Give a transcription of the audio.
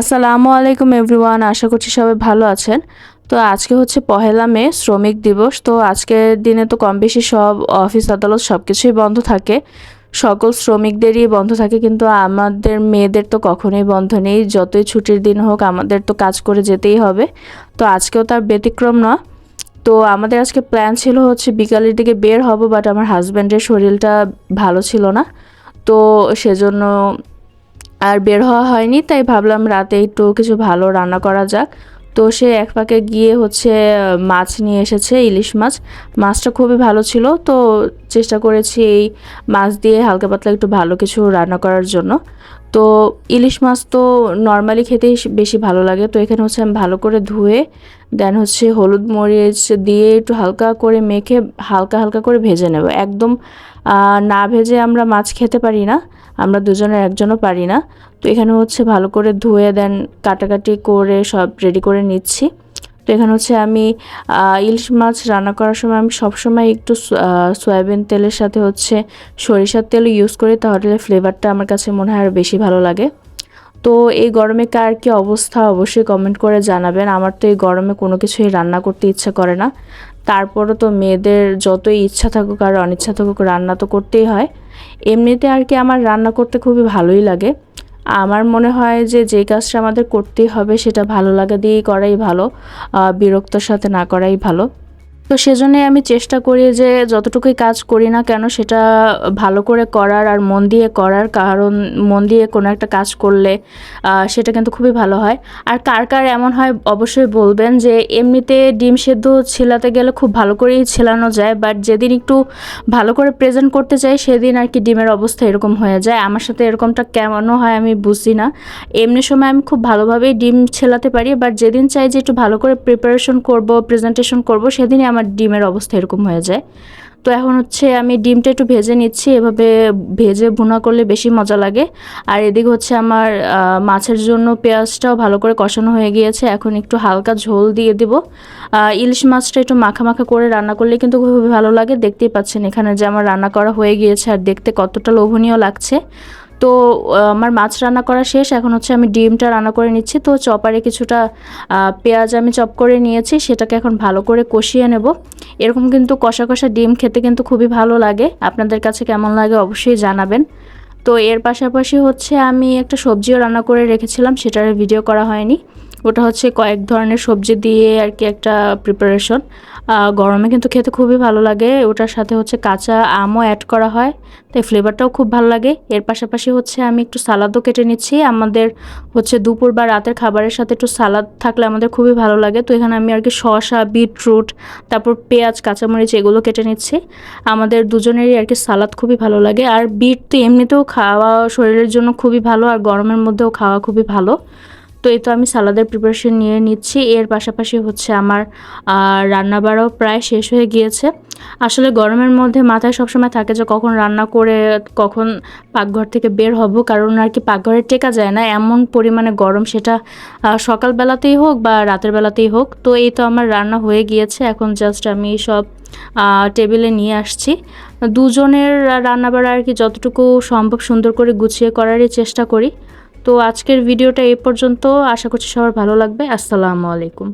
আসসালামু আলাইকুম এভরিওয়ান, আশা করছি সবাই ভালো আছেন। তো আজকে হচ্ছে পহেলা মে, শ্রমিক দিবস। তো আজকের দিনে তো কম বেশি সব অফিস, আদালত সব কিছুই বন্ধ থাকে। সকল শ্রমিকদেরই বন্ধ থাকে, কিন্তু আমাদের মেয়েদের তো কখনোই বন্ধ নেই। যতই ছুটির দিন হোক, আমাদের তো কাজ করে যেতেই হবে। তো আজকেও তার ব্যতিক্রম না তো আমাদের আজকে প্ল্যান ছিল হচ্ছে বিকালের দিকে বের হব বাট আমার হাজব্যান্ডের শরীরটা ভালো ছিল না। তো সেজন্য আর বের হওয়া হয়নি, তাই ভাবলাম রাতে একটু কিছু ভালো রান্না করা যাক। তো সে এক পাকে গিয়ে হচ্ছে মাছ নিয়ে এসেছে, ইলিশ মাছ। মাছটা খুবই ভালো ছিল, তো চেষ্টা করেছি এই মাছ দিয়ে হালকা পাতলা একটু ভালো কিছু রান্না করার জন্য। তো ইলিশ মাছ তো নর্মালি খেতেই বেশি ভালো লাগে। তো এখানে হচ্ছে আমি ভালো করে ধুয়ে, দেন হচ্ছে হলুদ মরিচ দিয়ে একটু হালকা করে মেখে, হালকা হালকা করে ভেজে নেব। একদম না ভেজে আমরা মাছ খেতে পারি না। আমরা দুজনের একজনও পারি না। তো এখানে হচ্ছে ভালো করে ধুয়ে দেন, কাটাকাটি করে সব রেডি করে নিচ্ছি। তো এখানে হচ্ছে আমি ইলিশ মাছ রান্না করার সময় আমি সবসময় একটু সয়াবিন তেলের সাথে হচ্ছে সরিষার তেল ইউজ করি, তাহলে ফ্লেভারটা আমার কাছে মনে হয় আরও বেশি ভালো লাগে। তো এই গরমে কার কি অবস্থা অবশ্যই কমেন্ট করে জানাবেন। আমার তো এই গরমে কোনো কিছুই রান্না করতে ইচ্ছা করে না। তারপরও তো মেয়েদের যতই ইচ্ছা থাকুক আর অনিচ্ছা থাকুক রান্না তো করতেই হয়। এমনিতে আর কি আমার রান্না করতে খুবই ভালোই লাগে। আমার মনে হয় যে যে কাজটা আমাদের করতেই হবে সেটা ভালো লাগা দিয়েই করাই ভালো বিরক্তর সাথে না করাই ভালো। তো সেজন্যই আমি চেষ্টা করি যে যতটুকুই কাজ করি না কেন সেটা ভালো করে করার আর মন দিয়ে করার, কারণ মন দিয়ে কোনো একটা কাজ করলে সেটা কিন্তু খুবই ভালো হয়। আর কার কার এমন হয় অবশ্যই বলবেন যে এমনিতে ডিম সেদ্ধ ছেলাতে গেলে খুব ভালো করেই ছেলানো যায় বাট যেদিন একটু ভালো করে প্রেজেন্ট করতে চাই সেদিন আর কি ডিমের অবস্থা এরকম হয়ে যায়। আমার সাথে এরকমটা কেমন হয় আমি বুঝি না। এমনি সময় আমি খুব ভালোভাবেই ডিম ছেলাতে পারি বাট যেদিন চাই যে একটু ভালো করে প্রিপারেশন করব প্রেজেন্টেশন করব, সেদিনই আমার ডিমের অবস্থা এরকম হয়ে যায়। তো এখন হচ্ছে আমি ডিমটা একটু ভেজে নিচ্ছি, এভাবে ভেজে ভুনা করলে বেশি মজা লাগে। আর এদিকে হচ্ছে আমার মাছের জন্য পেঁয়াজটাও ভালো করে কষানো হয়ে গিয়েছে। এখন একটু হালকা ঝোল দিয়ে দিব। ইলিশ মাছটা একটু মাখা মাখা করে রান্না করলে কিন্তু খুবই ভালো লাগে। দেখতেই পাচ্ছেন এখানে যে আমার রান্না করা হয়ে গিয়েছে, আর দেখতে কতটা লোভনীয় লাগছে। তো আমার মাছ রান্না করা শেষ। এখন হচ্ছে আমি ডিমটা রান্না করে নিচ্ছি। তো চপারে কিছুটা পেঁয়াজ আমি চপ করে নিয়েছি। সেটাকে এখন ভালো করে কষিয়ে নেব। এরকম কিন্তু কষা কষা ডিম খেতে কিন্তু খুবই ভালো লাগে। আপনাদের কাছে কেমন লাগে অবশ্যই জানাবেন। তো এর পাশাপাশি হচ্ছে আমি একটা সবজিও রান্না করে রেখেছিলাম। সেটার ভিডিও করা হয়নি। ওটা হচ্ছে কয়েক ধরনের সবজি দিয়ে আর কি একটা প্রিপারেশন গরমে কিন্তু খেতে খুবই ভালো লাগে। ওটার সাথে হচ্ছে কাঁচা আমও অ্যাড করা হয়। তাই ফ্লেভারটাও খুব ভালো লাগে। এর পাশাপাশি হচ্ছে আমি একটু সালাদও কেটে নিচ্ছি। আমাদের হচ্ছে দুপুর বা রাতের খাবারের সাথে একটু সালাদ থাকলে আমাদের খুবই ভালো লাগে। তো এখানে আমি আর কি শসা বিটরুট তারপর পেঁয়াজ, কাঁচামরিচ এগুলো কেটে নিচ্ছি। আমাদের দুজনেরই আর কি সালাদ খুবই ভালো লাগে। আর বিট তো এমনিতেও খাওয়া শরীরের জন্য খুবই ভালো। আর গরমের মধ্যেও খাওয়া খুবই ভালো। তো এই তো আমি সালাদের প্রিপারেশন নিয়ে নিচ্ছি। এর পাশাপাশি হচ্ছে আমার রান্নাবাড়াও প্রায় শেষ হয়ে গিয়েছে। আসলে গরমের মধ্যে মাথায় সবসময় থাকে যে কখন রান্না করে, কখন পাকঘর থেকে বের হব। কারণ আর কি পাকঘরে টেকা যায় না। এমন পরিমাণে গরম সেটা সকালবেলাতেই হোক বা রাতের বেলাতেই হোক। তো এই তো আমার রান্না হয়ে গিয়েছে। এখন জাস্ট আমি সব টেবিলে নিয়ে আসছি। দুজনের রান্নাবাড়া আর কি যতটুকু সম্ভব সুন্দর করে গুছিয়ে করারই চেষ্টা করি। তো আজকের ভিডিওটা এ পর্যন্ত। আশা করছি সবার ভালো লাগবে। আসসালামু আলাইকুম।